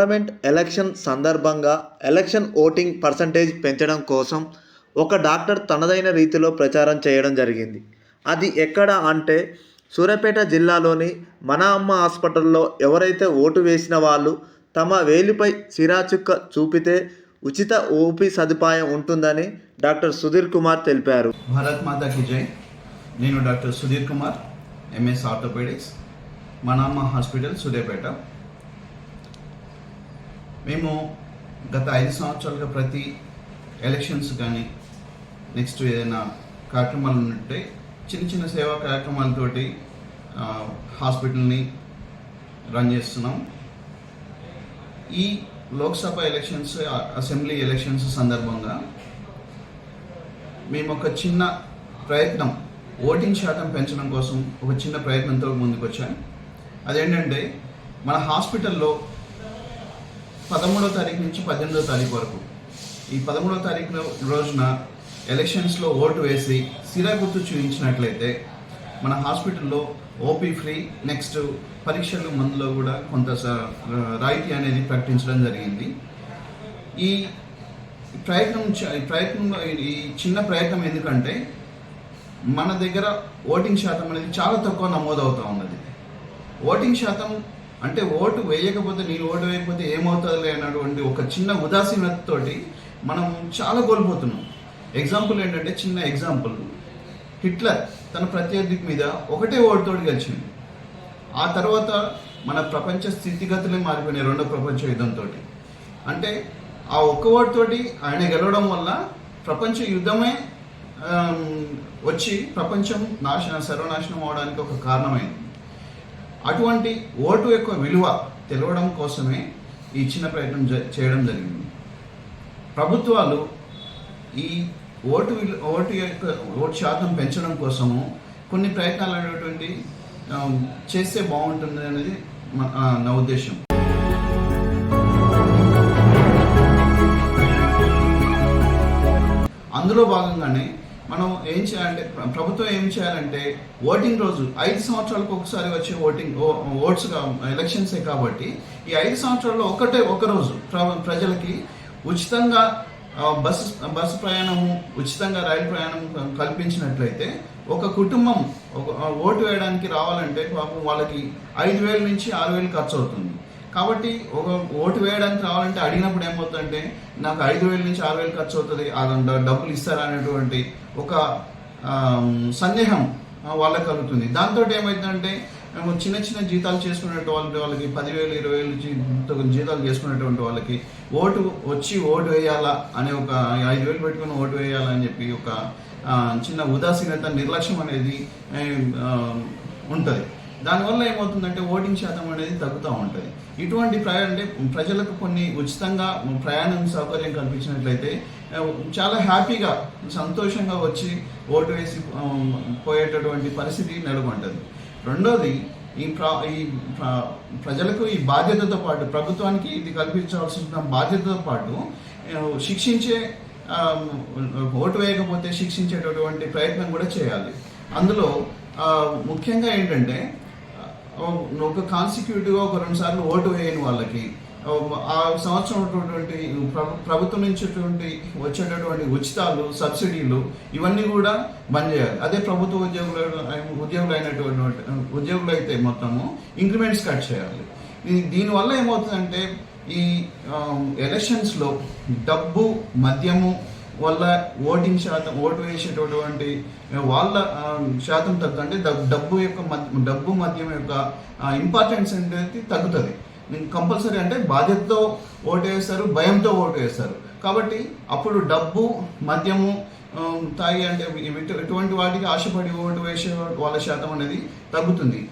Parliament election సందర్భంగా election voting percentage పెంచడం కోసం ఒక డాక్టర్ తనదైన రీతిలో ప్రచారం చేయడం జరిగింది. అది ఎక్కడ అంటే సూర్యాపేట జిల్లాలోని మన అమ్మ హాస్పిటల్లో ఎవరైతే ఓటు వేసిన వాళ్ళు తమ వేలిపై సిరాచుక్క చూపితే ఉచిత ఓపీ సదుపాయం ఉంటుందని డాక్టర్ సుధీర్ కుమార్ తెలిపారు. భారత్ మాతా కి జై. నేను doctor Sudheer Kumar MS orthopaedics Manamma hospital Suryapet. మేము గత ఐదు సంవత్సరాలుగా ప్రతి ఎలక్షన్స్ కానీ నెక్స్ట్ ఏదైనా కార్యక్రమాలు ఉంటే చిన్న చిన్న సేవా కార్యక్రమాలతోటి హాస్పిటల్ని రన్ చేస్తున్నాం. ఈ లోక్సభ ఎలక్షన్స్ అసెంబ్లీ ఎలక్షన్స్ సందర్భంగా మేము ఒక చిన్న ప్రయత్నం ఓటింగ్ శాతం పెంచడం కోసం ఒక చిన్న ప్రయత్నంతో ముందుకు వచ్చాం అదేంటంటే మన హాస్పిటల్లో పదమూడో తారీఖు నుంచి పద్దెనిమిదో తారీఖు వరకు. ఈ పదమూడో తారీఖు రోజున ఎలక్షన్స్లో ఓటు వేసి సిరా గుర్తు చూపించినట్లయితే మన హాస్పిటల్లో ఓపీ ఫ్రీ నెక్స్ట్ పరీక్షలు మందులో కూడా కొంత రాయితీ అనేది ప్రకటించడం జరిగింది. ఈ ప్రయత్నం ఈ ప్రయత్నం ఈ చిన్న ప్రయత్నం ఎందుకంటే మన దగ్గర ఓటింగ్ శాతం అనేది చాలా తక్కువ నమోదవుతూ ఉన్నది. ఓటింగ్ శాతం అంటే ఓటు వేయకపోతే నేను ఓటు వేయకపోతే ఏమవుతుంది అన్నటువంటి ఒక చిన్న ఉదాసీనతతోటి మనం చాలా కోల్పోతున్నాం. ఎగ్జాంపుల్ ఏంటంటే చిన్న ఎగ్జాంపుల్ హిట్లర్ తన ప్రత్యర్థి మీద ఒకటే ఓటుతోటి గెలిచింది ఆ తర్వాత మన ప్రపంచ స్థితిగతులే మారిపోయినాయి రెండో ప్రపంచ యుద్ధంతో అంటే ఆ ఒక్క ఓటుతోటి ఆయన గెలవడం వల్ల ప్రపంచ యుద్ధమే వచ్చి ప్రపంచం నాశనం సర్వనాశనం అవడానికి ఒక కారణమైంది. అటువంటి ఓటు యొక్క విలువ తెలవడం కోసమే ఈ చిన్న ప్రయత్నం జ- చేయడం జరిగింది. ప్రభుత్వాలు ఈ ఓటు విలు ఓటు యొక్క ఓటు శాతం పెంచడం కోసము కొన్ని ప్రయత్నాలు అనేటువంటి చేస్తే బాగుంటుంది అనేది నా ఉద్దేశం. అందులో భాగంగానే మనం ఏం చేయాలంటే ప్రభుత్వం ఏం చేయాలంటే ఓటింగ్ రోజు ఐదు సంవత్సరాలకు ఒకసారి వచ్చే ఓటింగ్ ఓ- ఓట్స్ ఎలక్షన్సే కాబట్టి ఈ ఐదు సంవత్సరాల్లో ఒకటే ఒక రోజు ప్రజలకి ఉచితంగా బస్సు బస్సు ప్రయాణము ఉచితంగా రైలు ప్రయాణం కల్పించినట్లయితే ఒక కుటుంబం ఒక ఓటు వేయడానికి రావాలంటే పాపం వాళ్ళకి ఐదు వేల నుంచి ఆరు వేలు ఖర్చు అవుతుంది కాబట్టి ఒక ఓటు వేయడానికి రావాలంటే అడిగినప్పుడు ఏమవుతుందంటే నాకు ఐదు వేల నుంచి ఆరు వేలు ఖర్చు అవుతుంది అది డబ్బులు ఇస్తారా అనేటువంటి ఒక సందేహం వాళ్ళకి కలుగుతుంది. దాంతో ఏమవుతుందంటే మేము చిన్న చిన్న జీతాలు చేసుకునేటువంటి వాళ్ళకి వాళ్ళకి పదివేలు ఇరవై వేలు జీతాలు చేసుకునేటువంటి వాళ్ళకి ఓటు వచ్చి ఓటు వేయాలా అనే ఒక ఐదు వేలు పెట్టుకుని ఓటు వేయాలా అని చెప్పి ఒక చిన్న ఉదాసీనత నిర్లక్ష్యం అనేది ఉంటుంది. దానివల్ల ఏమవుతుందంటే ఓటింగ్ శాతం అనేది తగ్గుతూ ఉంటుంది. ఇటువంటి ప్రయా అంటే ప్రజలకు కొన్ని ఉచితంగా ప్రయాణం సౌకర్యం కల్పించినట్లయితే చాలా హ్యాపీగా సంతోషంగా వచ్చి ఓటు వేసి పోయేటటువంటి పరిస్థితి నెలకొంటుంది. రెండోది ఈ ప్ర ఈ ప్రజలకు ఈ బాధ్యతతో పాటు ప్రభుత్వానికి ఇది కల్పించాల్సిన బాధ్యతతో పాటు శిక్షించే ఓటు వేయకపోతే శిక్షించేటటువంటి ప్రయత్నం కూడా చేయాలి. అందులో ముఖ్యంగా ఏంటంటే ఒక కాన్సిక్యూటివ్గా ఒక రెండు సార్లు ఓటు వేయని వాళ్ళకి ఆ, సంవత్సరం ఉన్నటువంటి ప్రభుత్వం నుంచి వచ్చేటటువంటి ఉచితాలు సబ్సిడీలు ఇవన్నీ కూడా బంద్ చేయాలి. అదే ప్రభుత్వ ఉద్యోగులు ఉద్యోగులు అయినటువంటి ఉద్యోగులు అయితే మొత్తము ఇంక్రిమెంట్స్ కట్ చేయాలి. దీనివల్ల ఏమవుతుందంటే ఈ ఎలక్షన్స్లో డబ్బు మద్యము వాళ్ళ ఓటింగ్ శాతం ఓటు వేసేటటువంటి వాళ్ళ శాతం తగ్గు అంటే డబ్బు యొక్క డబ్బు మద్యం యొక్క ఇంపార్టెన్స్ అనేది తగ్గుతుంది. కంపల్సరీ అంటే బాధ్యతతో ఓటు వేస్తారు భయంతో ఓటు వేస్తారు. కాబట్టి అప్పుడు డబ్బు మద్యము తాగి అంటే ఎటువంటి ఇటువంటి వాటికి ఆశపడి ఓటు వేసే వాళ్ళ శాతం అనేది తగ్గుతుంది.